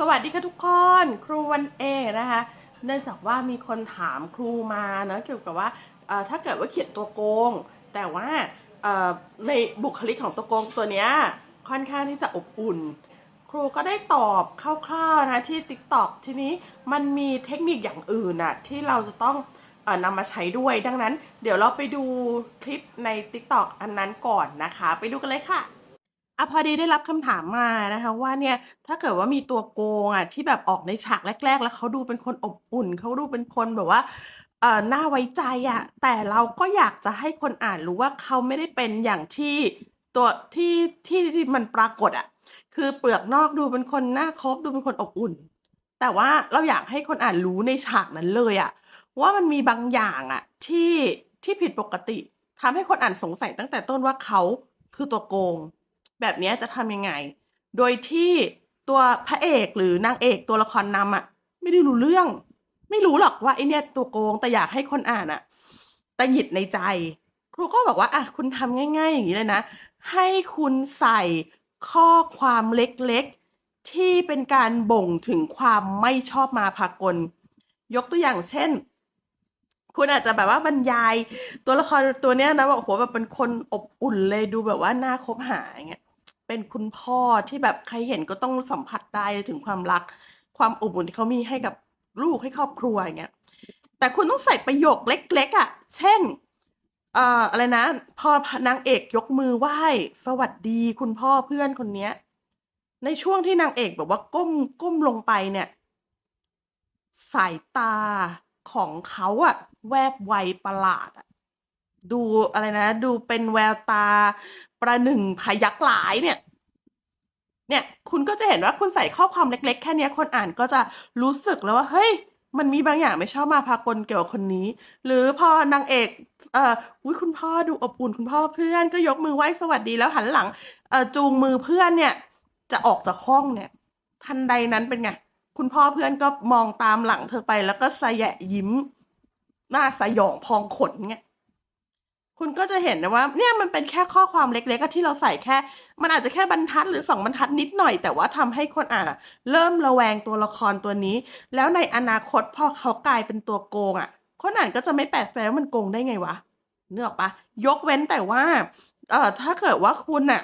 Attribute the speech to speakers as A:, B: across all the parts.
A: สวัสดีค่ะทุกคนครูวันเอนะคะ เนื่องจากว่ามีคนถามครูมาเนะเกี่ยวกับว่าถ้าเกิดว่าเขียนตัวโกง แต่ว่าในบุคลิกของตัวโกงตัวเนี้ยค่อนข้างที่จะอบอุ่น ครูก็ได้ตอบคร่าวๆนะที่ TikTok ทีนี้มันมีเทคนิคอย่างอื่นอะที่เราจะต้องอนำมาใช้ด้วยดังนั้น เดี๋ยวเราไปดูคลิปใน TikTok อันนั้นก่อนนะคะ ไปดูกันเลยค่ะ อะพอดีได้รับคำถามมานะคะว่าเนี่ย ถ้าเกิดว่ามีตัวโกงอะที่แบบออกในฉากแรก ๆ แล้วเขาดูเป็นคนอบอุ่น เขาดูเป็นคนแบบว่า เอ่อ น่าไว้ใจอะ แต่เราก็อยากจะให้คนอ่านรู้ว่าเขาไม่ได้เป็นอย่างที่ตัวที่ที่ที่มันปรากฏอะ คือเปลือกนอกดูเป็นคนน่าคบดูเป็นคนอบอุ่น แต่ว่าเราอยากให้คนอ่านรู้ในฉากนั้นเลยอะ ว่ามันมีบางอย่างอะ ที่ที่ผิดปกติทำให้คนอ่านสงสัยตั้งแต่ต้นว่าเขาคือตัวโกง แบบนี้จะทำยังไง โดยที่ตัวพระเอกหรือนางเอกตัวละครนำอะไม่ได้รู้เรื่อง ไม่รู้หรอกว่าไอเนี่ยตัวโกงแต่อยากให้คนอ่านอะต่หยิดในใจ ครูก็บอกว่าอะคุณทำง่าย ๆ อย่างนี้เลยนะ ให้คุณใส่ข้อความเล็กๆ ที่เป็นการบ่งถึงความไม่ชอบมาพากล ยกตัวอย่างเช่น คุณอาจจะแบบว่าบรรยายตัวละครตัวเนี้ยนะว่าโอ้โหแบบเป็นคนอบอุ่นเลยดูแบบว่าน่าคบหาอย่างเงี้ย เป็นคุณพ่อที่แบบใครเห็นก็ต้องสัมผัสได้ถึงความรัก ความอบอุ่นที่เขามีให้กับลูกให้ครอบครัวอย่างเงี้ยแต่คุณต้องใส่ประโยคเล็ก ๆอะ เช่นเอ่ออะไรนะ พอนางเอกยกมือไหว้ สวัสดีคุณพ่อเพื่อนคนเนี้ย ในช่วงที่นางเอกแบบว่าก้มก้มลงไปเนี่ย สายตาของเขาอะแวบไวประหลาดอะดูอะไรนะ ดูเป็นแววตา ประหนึ่งพยักร้ายเนี่ย เนี่ย คุณก็จะเห็นว่าคุณใส่ข้อความเล็ก ๆ แค่เนี้ยคนอ่านก็จะรู้สึกแล้วว่า เฮ้ย มันมีบางอย่างไม่ชอบมาพากลเกี่ยวกับคนนี้ หรือพอนางเอกเอ่ออุ๊ยคุณพ่อดูอบอุ่นคุณพ่อเพื่อนก็ยกมือไหว้สวัสดีแล้วหันหลังเอ่อจูงมือเพื่อนเนี่ย จะออกจากห้องเนี่ย ทันใดนั้นเป็นไงคุณพ่อเพื่อนก็มองตามหลังเธอไปแล้วก็สยะยิ้ม หน้าสยองพองขนเนี่ย คุณก็จะเห็นนะว่า เนี่ยมันเป็นแค่ข้อความเล็กๆที่เราใส่แค่ มันอาจจะแค่บรรทัดหรือสองบรรทัดนิดหน่อย แต่ว่าทำให้คนอ่านอะเริ่มระแวงตัวละครตัวนี้ แล้วในอนาคตพอเขากลายเป็นตัวโกงอะคนอ่านก็จะไม่แปลกใจว่ามันโกงได้ไงวะเนื้ออกปะยกเว้นแต่ว่าเอ่อถ้าเกิดว่าคุณน่ะ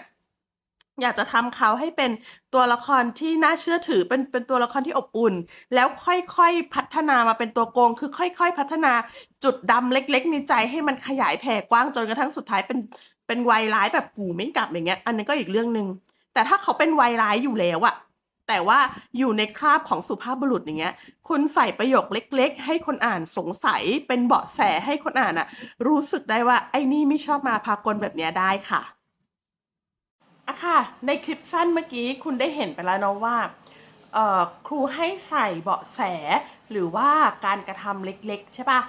A: อยากจะทำเขาให้เป็นตัวละครที่น่าเชื่อถือเป็นเป็นตัวละครที่อบอุ่น แล้วค่อยๆพัฒนามาเป็นตัวโกง คือค่อย ๆ พัฒนาจุดดำเล็ก ๆ ในใจให้มันขยายแผ่กว้างจนกระทั่งสุดท้ายเป็นเป็นวัยร้ายแบบกูไม่กลับอย่างเงี้ย อันนี้ก็อีกเรื่องหนึ่งแต่ถ้าเขาเป็นวัยร้ายอยู่แล้วอะแต่ว่าอยู่ในคราบของสุภาพบุรุษอย่างเงี้ย คุณใส่ประโยคเล็ก ๆ ให้คนอ่านสงสัยเป็นเบาะแสให้คนอ่านอะรู้สึกได้ว่าไอ้นี่ไม่ชอบมาพากลแบบเนี้ยได้ค่ะ อะค่ะ ในคลิปสั้นเมื่อกี้คุณได้เห็นไปแล้วเนาะว่าครูให้ใส่เบาะแส หรือว่าการกระทำเล็กๆ ใช่ปะ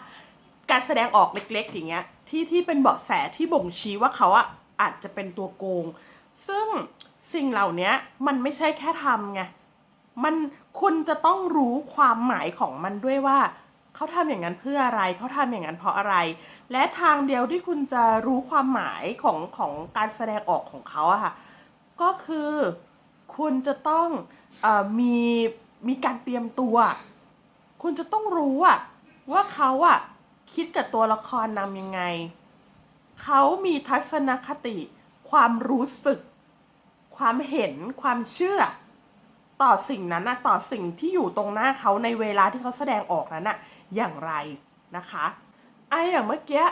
A: การแสดงออกเล็กๆ อย่างเงี้ยที่ที่เป็นเบาะแสที่บ่งชี้ว่าเขาอะอาจจะเป็นตัวโกง ซึ่งสิ่งเหล่านี้มันไม่ใช่แค่ทำไงมันคุณจะต้องรู้ความหมายของมันด้วยว่า เขาทำอย่างนั้นเพื่ออะไร เขาทำอย่างนั้นเพราะอะไร และทางเดียวที่คุณจะรู้ความหมายของของการแสดงออกของเขาอะค่ะ ก็คือคุณจะต้องอมีมีการเตรียมตัว คุณจะต้องรู้อะว่าเขาอะคิดกับตัวละครนำยังไง เขามีทัศนคติ ความรู้สึก ความเห็น ความเชื่อ ต่อสิ่งนั้นนะต่อสิ่งที่อยู่ตรงหน้าเขาในเวลาที่เขาแสดงออกนั้นอะ อย่างไรนะคะไออย่างเมื่อกี้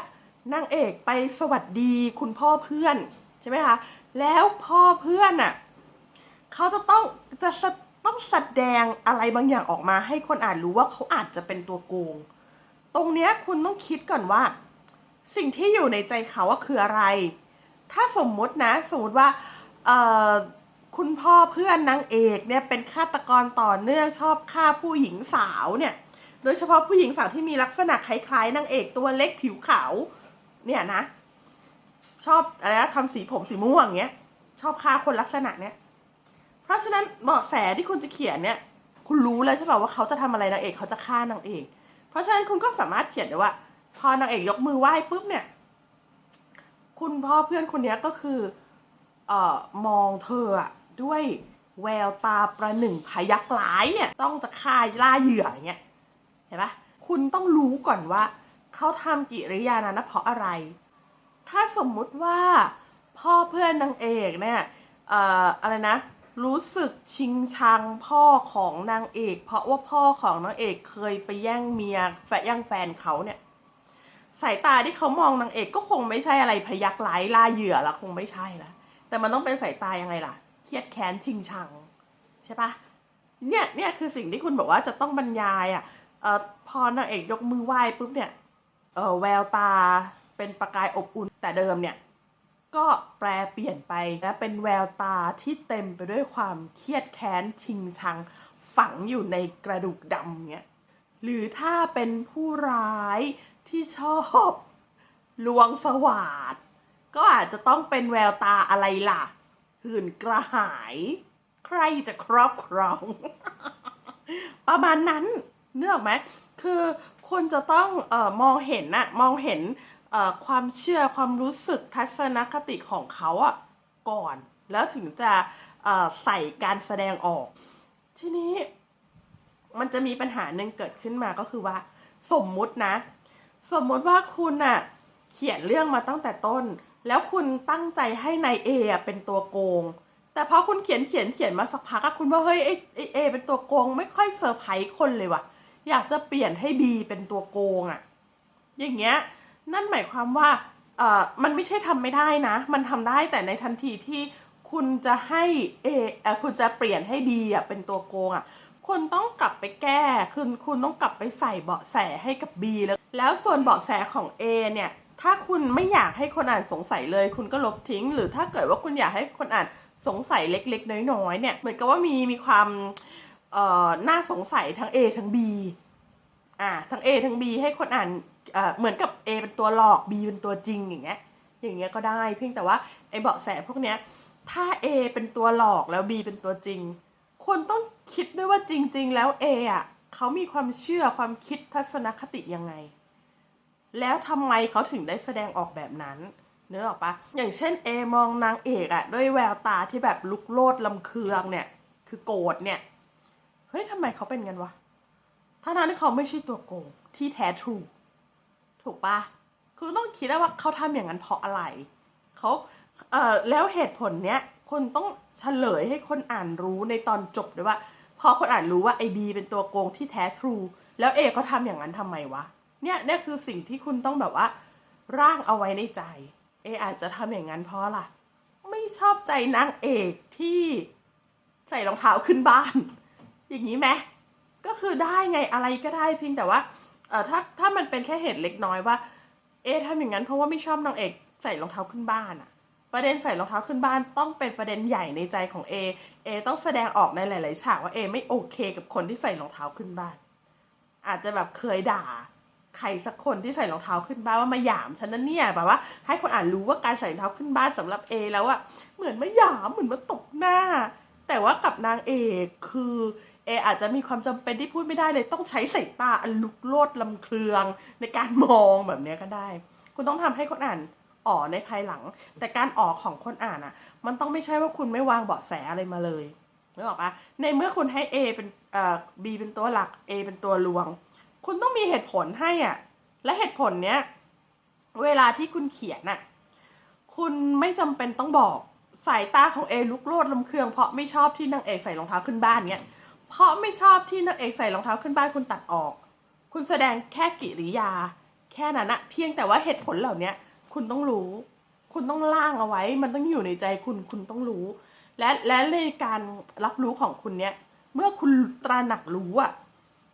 A: นางเอกไปสวัสดีคุณพ่อเพื่อนใช่ไหมคะแล้วพ่อเพื่อนอะเขาจะต้องจะต้องแสดงอะไรบางอย่างออกมาให้คนอ่านรู้ว่าเขาอาจจะเป็นตัวโกง ตรงเนี้ยคุณต้องคิดก่อนว่า สิ่งที่อยู่ในใจเขาว่าคืออะไร ถ้าสมมุตินะ สมมติว่าคุณพ่อเพื่อนนางเอกเนี่ยเป็นฆาตกรต่อเนื่องชอบฆ่าผู้หญิงสาวเนี่ย โดยเฉพาะผู้หญิงสาวที่มีลักษณะคล้ายๆนางเอกตัวเล็กผิวขาว เนี่ยนะ ชอบอะไรนะทำสีผมสีม่วงเงี้ย ชอบฆ่าคนลักษณะเนี้ย เพราะฉะนั้นเบาะแสที่คุณจะเขียนเนี่ย คุณรู้แล้วใช่ป่าว่าเขาจะทำอะไรนางเอกเขาจะฆ่านางเอก เพราะฉะนั้นคุณก็สามารถเขียนได้ว่า พอนางเอกยกมือไหว้ปุ๊บเนี่ย คุณพ่อเพื่อนคนนี้ก็คือเอ่อมองเธอด้วยแววตาประหนึ่งพยักร้ายเนี่ย ต้องจะฆ่าล่าเหยื่ออย่างเงี้ย ห็นปะคุณต้องรู้ก่อนว่าเขาทำกิริยานั้นนะเพราะอะไร ถ้าสมมุติว่าพ่อเพื่อนนางเอกเนี่ยเอ่ออะไรนะ รู้สึกชิงชังพ่อของนางเอก เพราะว่าพ่อของนางเอกเคยไปแย่งเมียแฟนแย่งแฟนเขาเนี่ยสายตาที่เขามองนางเอกก็คงไม่ใช่อะไรพยักร้ายล่าเหยื่อละคงไม่ใช่ละแต่มันต้องเป็นสายตายังไงล่ะ เครียดแค้นชิงชัง ใช่ปะเนี่ยเนี่ยคือสิ่งที่คุณบอกว่าจะต้องบรรยายอะ ออพอนางเอกยกมือไหว้ปุ๊บเนี่ยเออแววตาเป็นประกายอบอุ่นแต่เดิมเนี่ย ก็แปลเปลี่ยนไปนะเป็นแววตาที่เต็มไปด้วยความเครียดแค้นชิงชัง ฝังอยู่ในกระดูกดำเนี่ยหรือถ้าเป็นผู้ร้ายที่ชอบลวงสวาดก็อาจจะต้องเป็นแววตาอะไรล่ะหื่นกระหาย ใครจะครอบครอง ประมาณนั้น นื้ออกไหมคือคุณจะต้องออมองเห็นนะมองเห็นความเชื่อความรู้สึกทัศนคติของเขาอะก่อน แล้วถึงจะใส่การแสดงออก ทีนี้มันจะมีปัญหาหนึ่งเกิดขึ้นมาก็คือว่า สมมุตินะ สมมุติว่าคุณอะเขียนเรื่องมาตั้งแต่ต้น แล้วคุณตั้งใจให้นายเอเป็นตัวโกง แต่พอคุณเขียนเขียนเขียนมาสักพักคุณว่าเฮ้ยไอเอเป็นตัวโกง ไม่ค่อยเซอร์ไพรส์คนเลยว่ะ อยากจะเปลี่ยนให้บีเป็นตัวโกงอะอย่างเงี้ย นั่นหมายความว่าเอ่อมันไม่ใช่ทำไม่ได้นะ มันทำได้แต่ในทันทีที่คุณจะให้เอเอ่อคุณจะเปลี่ยนให้บีอะเป็นตัวโกงอะคุณต้องกลับไปแก้คุณคุณต้องกลับไปใส่เบาะแสให้กับ B แล้ว แล้วส่วนเบาะแสของ A เนี่ย ถ้าคุณไม่อยากให้คนอ่านสงสัยเลย คุณก็ลบทิ้ง หรือถ้าเกิดว่าคุณอยากให้คนอ่านสงสัยเล็ก ๆ น้อยๆเนี่ย เหมือนกับว่ามีมีความ เอ่อน่าสงสัยทั้ง A ทั้ง B อ่าทั้ง A ทั้ง B ให้คนอ่านเอ่อเหมือนกับ A เป็นตัวหลอก B เป็นตัวจริงอย่างเงี้ยอย่างเงี้ยก็ได้เพียงแต่ว่าไอ้เบาะแสพวกเนี้ยถ้า A เป็นตัวหลอกแล้ว B เป็นตัวจริงคุณต้องคิดด้วยว่าจริง ๆ แล้ว A อะเขามีความเชื่อความคิดทัศนคติยังไง แล้วทำไมเขาถึงได้แสดงออกแบบนั้นเนื้อออกปะอย่างเช่น A มองนางเอกอะด้วยแววตาที่แบบลุกโลดลำเคืองเนี่ย คือโกรธเนี่ย เฮ้ยทำไมเขาเป็นกันวะถ้านั้นที่เขาไม่ใช่ตัวโกงที่แท้ทรูถูกปะคือต้องคิดได้ว่าเขาทำอย่างนั้นเพราะอะไรเขาเอ่อแล้วเหตุผลเนี้ยคนต้องเฉลยให้คนอ่านรู้ในตอนจบด้วยว่าพอคนอ่านรู้ว่าไอบีเป็นตัวโกงที่แท้ทรู แล้วเอเขาทำอย่างนั้นทำไมวะเนี่ยนี่คือสิ่งที่คุณต้องแบบว่า ร่างเอาไว้ในใจ เออาจจะทำอย่างนั้นเพราะอะไม่ชอบใจนางเอกที่ใส่รองเท้าขึ้นบ้าน อย่างนี้ไหมก็คือได้ไงอะไรก็ได้เพียงแต่ว่าเออถ้าถ้ามันเป็นแค่เหตุเล็กน้อยว่า เอทำอย่างนั้นเพราะว่าไม่ชอบนางเอกใส่รองเท้าขึ้นบ้านอะประเด็นใส่รองเท้าขึ้นบ้านต้องเป็นประเด็นใหญ่ในใจของเอเอต้องแสดงออกในหลาย ๆ ฉากว่าเอไม่โอเคกับคนที่ใส่รองเท้าขึ้นบ้าน อาจจะแบบเคยด่าใครสักคนที่ใส่รองเท้าขึ้นบ้านว่ามาหยามฉันนั่นเนี่ยแบบว่า ให้คนอ่านรู้ว่าการใส่รองเท้าขึ้นบ้านสำหรับเอแล้วอะเหมือนมาหยามเหมือนมาตบหน้า แต่ว่ากับนางเอกคือ เออาจจะมีความจำเป็นที่พูดไม่ได้เลยต้องใช้สายตาอันลุกโลดลำเครืองในการมองแบบนี้ก็ได้ คุณต้องทำให้คนอ่านอ๋อในภายหลัง แต่การอ๋อของคนอ่านอะมันต้องไม่ใช่ว่าคุณไม่วางเบาะแสอะไรมาเลยนึกออกปะในเมื่อคุณให้ A เป็นเอ่อ B เป็นตัวหลัก A เป็นตัวลวง คุณต้องมีเหตุผลให้อะ และเหตุผลเนี้ย เวลาที่คุณเขียนน่ะ คุณไม่จำเป็นต้องบอกสายตาของเอลุกโลดลำเคืองเพราะไม่ชอบที่นางเอกใส่รองเท้าขึ้นบ้านเนี้ย เพราะไม่ชอบที่นางเอกใส่รองเท้าขึ้นบ้านคุณตัดออก คุณแสดงแค่กิริยา แค่นั้นอะเพียงแต่ว่าเหตุผลเหล่านี้คุณต้องรู้ คุณต้องล่างเอาไว้ มันต้องอยู่ในใจคุณคุณต้องรู้ และและในการรับรู้ของคุณเนี้ยเมื่อคุณตระหนักรู้อะ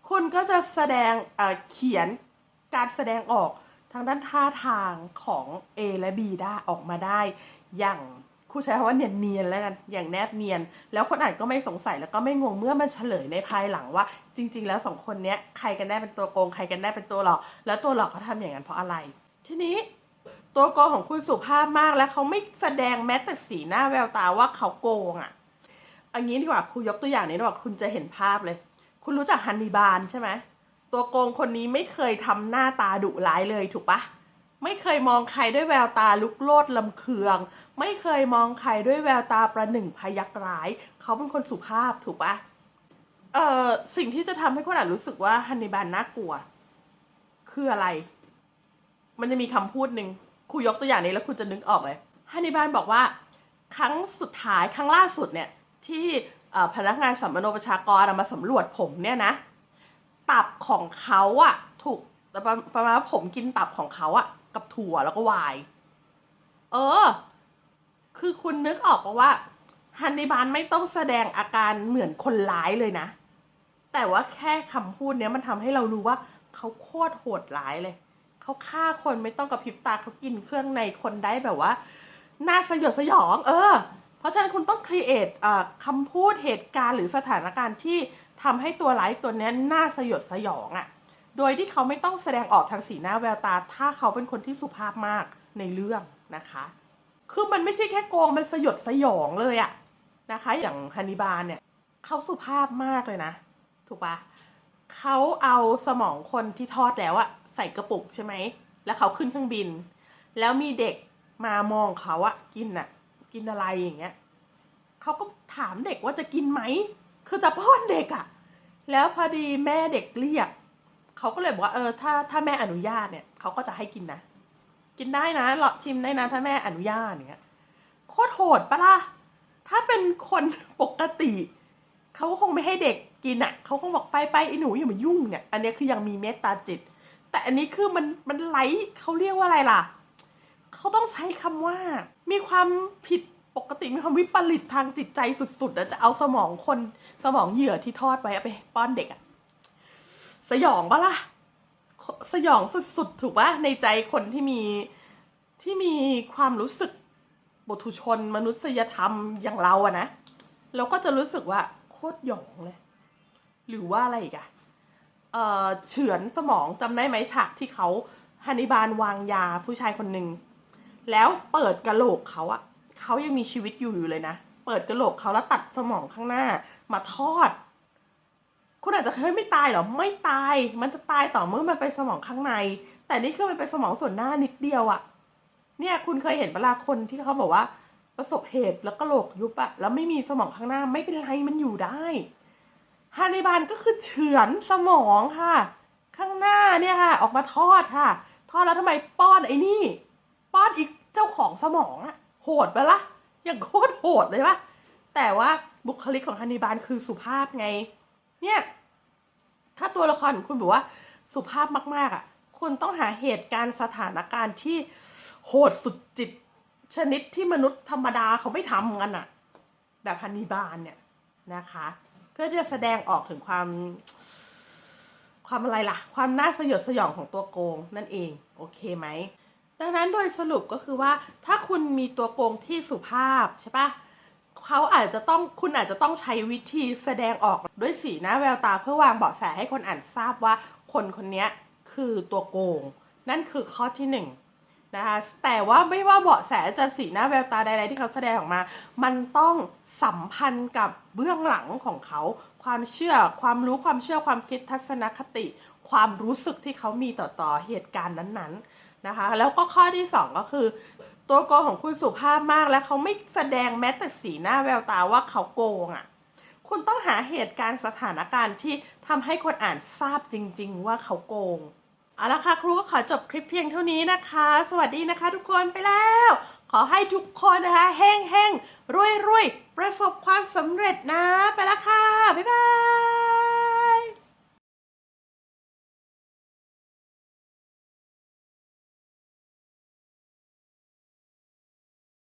A: คุณก็จะแสดงเอ่อเขียนการแสดงออกทางด้านท่าทางของ A และ B ได้ออกมาได้อย่าง ครูใช้คำว่าเนียนเนียนแล้วกันอย่างแนบเนียน แล้วคนอ่านก็ไม่สงสัยแล้วก็ไม่งงเมื่อมันเฉลยในภายหลังว่า จริง ๆ แล้วสองคนเนี้ยใครกันแน่เป็นตัวโกงใครกันแน่เป็นตัวหลอก แล้วตัวหลอกเขาทำอย่างนั้นเพราะอะไร ทีนี้ตัวโกงของคุณสุภาพมากแล้วเขาไม่แสดงแม้แต่สีหน้าแววตาว่าเขาโกงอะอันนี้ดีกว่าครูยกตัวอย่างนี้ดีกว่าคุณจะเห็นภาพเลย คุณรู้จักฮันนิบาลใช่ไหมตัวโกงคนนี้ไม่เคยทำหน้าตาดุร้ายเลยถูกปะ ไม่เคยมองใครด้วยแววตาลุกโลดลำเคือง ไม่เคยมองใครด้วยแววตาประหนึ่งพยักร้าย เขาเป็นคนสุภาพถูกปะเอ่อสิ่งที่จะทำให้คนอ่านรู้สึกว่าฮันนิบาลน่ากลัว คืออะไร มันจะมีคำพูดหนึ่งครูยกตัวอย่างนี้แล้วคุณจะนึกออกเลยฮันนิบาลบอกว่า ครั้งสุดท้ายครั้งล่าสุดเนี่ย ที่พนักงานสัมมโนประชากรมาสำรวจผมเนี่ยนะ ตับของเขาอะถูกประประมาณว่าผมกินตับของเขาอะ กับถั่วแล้วก็ไวาย เออ คือคุณนึกออกปะว่าฮันนิบาลไม่ต้องแสดงอาการเหมือนคนร้ายเลยนะ แต่ว่าแค่คำพูดเนี้ยมันทำให้เรารู้ว่าเขาโคตรโหดร้ายเลย เขาฆ่าคนไม่ต้องกระพริบตาเขากินเครื่องในคนได้แบบว่าน่าสยดสยอง เออ เพราะฉะนั้นคุณต้องครีเอทคำพูดเหตุการณ์หรือสถานการณ์ที่ทำให้ตัวร้ายตัวเนี้ยน่าสยดสยองอะ่ะ โดยที่เขาไม่ต้องแสดงออกทางสีหน้าแววตา ถ้าเขาเป็นคนที่สุภาพมากในเรื่องนะคะ คือมันไม่ใช่แค่โกงมันสยดสยองเลยอะนะคะ อย่างฮันนิบาลเนี่ยเขาสุภาพมากเลยนะ ถูกปะเขาเอาสมองคนที่ทอดแล้วอะใส่กระปุกใช่ไหม แล้วเขาขึ้นเครื่องบิน แล้วมีเด็กมามองเขาอะกินอะกินอะไรอย่างเงี้ยเขาก็ถามเด็กว่าจะกินไหม คือจะป้อนเด็กอะแล้วพอดีแม่เด็กเรียก เขาก็เลยบอกว่าเออถ้าถ้าแม่อนุญาตเนี่ยเขาก็จะให้กินนะ กินได้นะเลาะชิมได้นะ ถ้าแม่อนุญาตอย่างเงี้ยโคตรโหดปะล่ะถ้าเป็นคนปกติเขาก็คงไม่ให้เด็กกินอะเขาคงบอกไปไปไอ้หนูอย่ามายุ่งเนี่ย อันนี้คือยังมีเมตตาจิต แต่อันนี้คือมันมันไร้เขาเรียกว่าอะไรล่ะเขาต้องใช้คำว่า มีความผิดปกติมีความวิปริตทางจิตใจสุดๆอะจะเอาสมองคนสมองเหยื่อที่ทอดไว้เอาไปป้อนเด็กอะ สยองปะล่ะ สยองสุดๆ ถูกปะในใจคนที่มีที่มีความรู้สึกบุตุชนมนุษยธรรมอย่างเราอะนะเราก็จะรู้สึกว่าโคตรหยองเลย หรือว่าอะไรอีกอะเออเฉือนสมองจำได้ไหมฉากที่เขาฮันนิบาลวางยาผู้ชายคนหนึ่งแล้วเปิดกระโหลกเขาอะเขายังมีชีวิตอยู่อยู่เลยนะ เปิดกระโหลกเขาแล้วตัดสมองข้างหน้ามาทอด คุณอาจจะเคยไม่ตายเหรอไม่ตาย มันจะตายต่อเมื่อมันไปสมองข้างใน แต่นี่คือมันเป็นสมองส่วนหน้านิดเดียวอะเนี่ยคุณเคยเห็นเวลาคนที่เขาบอกว่า ประสบเหตุแล้วกระโหลกยุบอะแล้วไม่มีสมองข้างหน้าไม่เป็นไรมันอยู่ได้ฮานิบาลก็คือเฉือนสมองค่ะ ข้างหน้าเนี่ยค่ะ ออกมาทอดค่ะ ทอดแล้วทำไมป้อนไอ้นี่ ป้อนอีกเจ้าของสมองอะโหดไปละอย่างโคตรโหดเลยปะแต่ว่าบุคลิกของฮันนิบาลคือสุภาพไง เนี่ย ถ้าตัวละครคุณบอกว่าสุภาพมากๆอะ คุณต้องหาเหตุการณ์สถานการณ์ที่โหดสุดจิต ชนิดที่มนุษย์ธรรมดาเขาไม่ทำกันอะ แบบฮันนิบาลเนี่ยนะคะ เพื่อจะแสดงออกถึงความ ความอะไรล่ะ ความน่าสยดสยองของตัวโกงนั่นเอง โอเคไหม ดังนั้นโดยสรุปก็คือว่าถ้าคุณมีตัวโกงที่สุภาพใช่ปะ เขาอาจจะต้องคุณอาจจะต้องใช้วิธีแสดงออกด้วยสีหน้าแววตาเพื่อวางเบาะแสให้คนอ่านทราบว่าคนคนนี้คือตัวโกง นั่นคือข้อที่หนึ่งนะคะแต่ว่าไม่ว่าเบาะแสจะสีหน้าแววตาใดๆที่เขาแสดงออกมา มันต้องสัมพันธ์กับเบื้องหลังของเขา ความเชื่อความรู้ความเชื่อความคิดทัศนคติ ความรู้สึกที่เขามีต่อต่อเหตุการณ์นั้นๆนะคะแล้วก็ข้อที่สองก็คือ ตัวโกงของคุณสุภาพมากและเขาไม่แสดงแม้แต่สีหน้าแววตาว่าเขาโกงอะ่ะ คุณต้องหาเหตุการณ์สถานการณ์ที่ทำให้คนอ่านทราบจริง ๆ ว่าเขาโกงเอาละค่ะครูก็ขอจบคลิปเพียงเท่านี้นะคะ สวัสดีนะคะทุกคนไปแล้ว ขอให้ทุกคนนะคะเฮงเฮงรวยรวยๆประสบความสำเร็จนะไปล้วค่ะ บ๊ายบาย